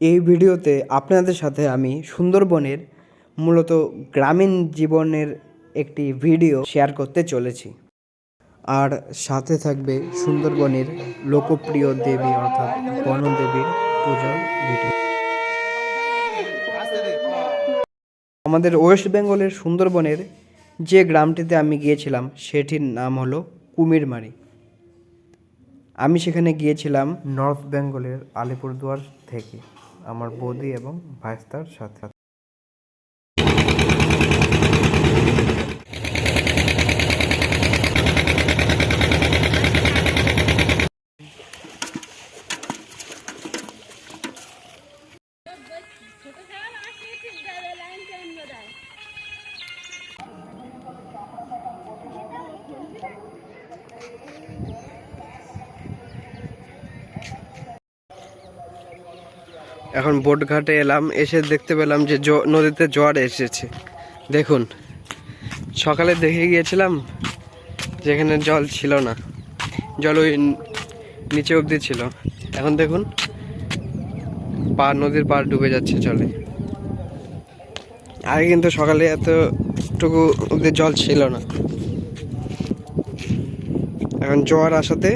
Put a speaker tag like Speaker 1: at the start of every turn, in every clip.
Speaker 1: এই ভিডিওতে আপনাদের সাথে আমি সুন্দরবনের মূলত গ্রামীণ জীবনের একটি ভিডিও শেয়ার করতে চলেছি। আর সাথে থাকবে সুন্দরবনের লোকপ্রিয় দেবী অর্থাৎ বনদেবীর পূজার ভিডিও। আমাদের ওয়েস্ট বেঙ্গলের সুন্দরবনের যে গ্রামটিতে আমি গিয়েছিলাম, সেটির নাম হলো কুমিরমারি। আমি সেখানে গিয়েছিলাম নর্থ বেঙ্গলের আলিপুরদুয়ার থেকে। আমার বৌদি এবং ভাইস্তার সাথে এখন বোট ঘাটে এলাম, এসে দেখতে পেলাম যে নদীতে জোয়ার এসেছে। দেখুন, সকালে দেখে গিয়েছিলাম যেখানে জল ছিল না। জল ওই নিচে অবধি ছিল। এখন দেখুন, পা, নদীর পার ডুবে যাচ্ছে জলে। আগে কিন্তু সকালে এতটুকু অবধি জল ছিল না। এখন জোয়ার আসাতে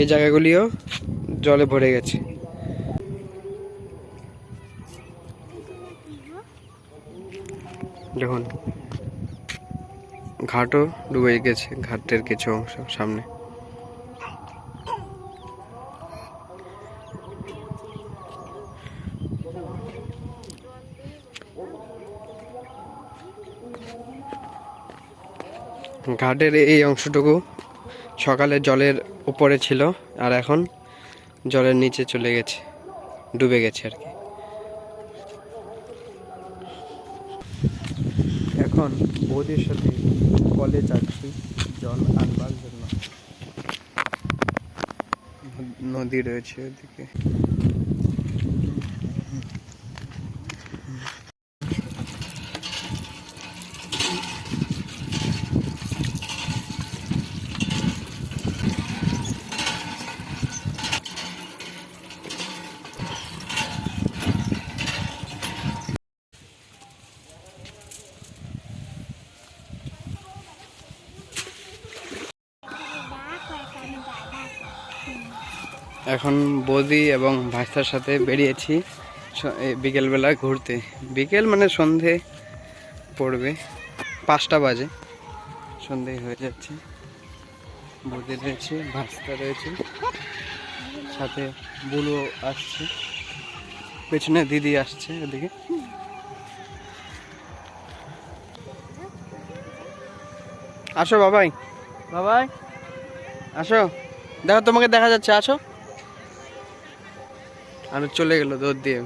Speaker 1: এই জায়গাগুলিও জলে ভরে গেছে। দেখুন, ঘাটও ডুবে গেছে, ঘাটের কিছু অংশ সামনে। ঘাটের এই অংশটুকু সকালে জলের উপরে ছিল, আর এখন জলের নিচে চলে গেছে, ডুবে গেছে আর কি। এখন বৌদির সাথে কলে যাচ্ছি জল আনবার জন্য। নদী রয়েছে ওদিকে। এখন বৌদি এবং ভাস্তার সাথে বেরিয়েছি বিকেলবেলা ঘুরতে। বিকেল মানে সন্ধে পড়বে। পাঁচটা বাজে। সন্ধে হয়ে যাচ্ছে। বৌদি রয়েছে ভাস্তা রয়েছে। সাথে বুলু আসছে। পেছনে দিদি আসছে ওদিকে আসো বাবাই। বাবাই। আসো। দেখো তোমাকে দেখা যাচ্ছে আসো। আর চলে গেল দৌড় দিয়ে।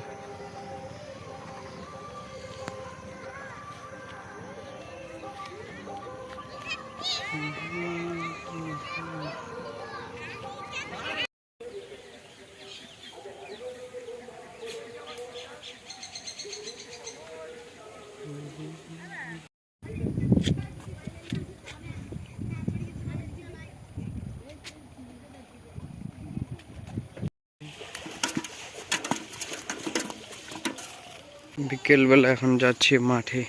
Speaker 1: বিকেলবেলা এখন যাচ্ছি মাঠে।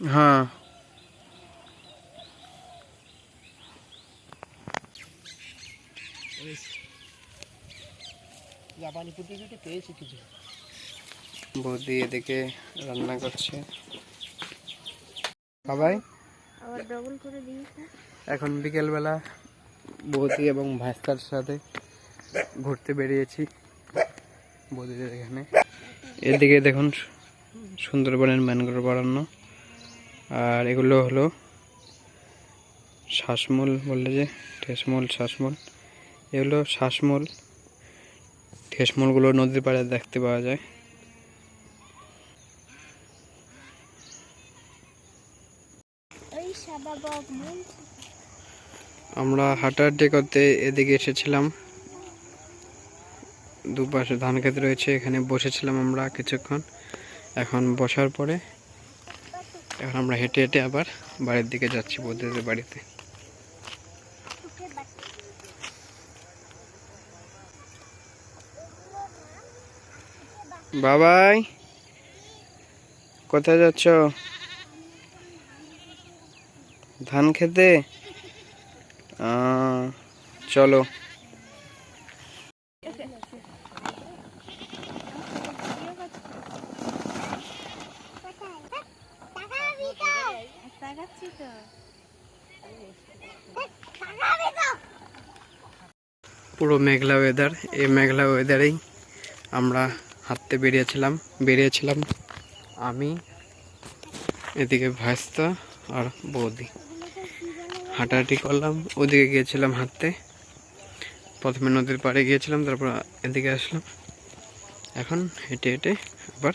Speaker 1: হ্যাঁ।
Speaker 2: জাপানি পুঁটি টুটি পেয়েছি কিছু
Speaker 1: বৌদি এদিকে রান্না করছে। বাবাই?
Speaker 3: আবার ডবল করে দিয়েছে।
Speaker 1: এখন বিকেলবেলা বৌদি এবং ভাস্তার সাথে ঘুরতে বেরিয়েছি বৌদিদের এখানে। এদিকে দেখুন সুন্দরবনের ম্যানগ্রোভ অরণ্য আর এগুলো হলো শ্বাসমূল বললে যে ঠেসমূল শ্বাসমূল। এগুলো শ্বাসমূল ঠেসমূলগুলো নদীর পাড়ে দেখতে পাওয়া যায়। আমরা হাঁটাহাঁটি করতে এদিকে এসেছিলাম দুপাশে ধান ক্ষেত রয়েছে এখানে বসেছিলাম আমরা কিছুক্ষণ। এখন বসার পরে এখন আমরা হেঁটে হেঁটে আবার বাড়ির দিকে যাচ্ছি বৌদিদের বাড়িতে। বাবাই, কোথায় যাচ্ছ? ধান খেতে? চলো।
Speaker 3: তো।
Speaker 1: পুরো মেঘলা ওয়েদার এই মেঘলা ওয়েদারেই আমরা হাঁটতে বেরিয়েছিলাম বেরিয়েছিলাম আমি, এদিকে ভাস্তা আর বৌদি। হাঁটাহাঁটি করলাম, ওদিকে গিয়েছিলাম হাঁটতে। প্রথমে নদীর পাড়ে গিয়েছিলাম, তারপর এদিকে আসলাম। এখন হেঁটে হেঁটে আবার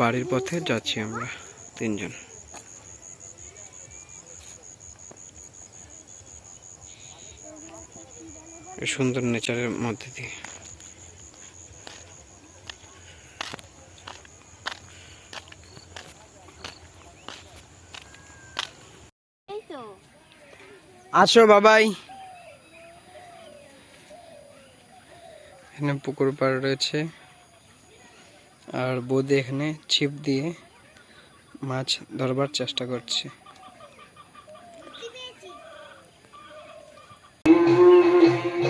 Speaker 1: বাড়ির পথে যাচ্ছি আমরা তিনজন। এই সুন্দর নেচারের মধ্যে দিয়ে। আসো বাবাই। এখানে পুকুর পাড় রয়েছে। আর বৌদি এখানে ছিপ দিয়ে মাছ ধরবার চেষ্টা করছে।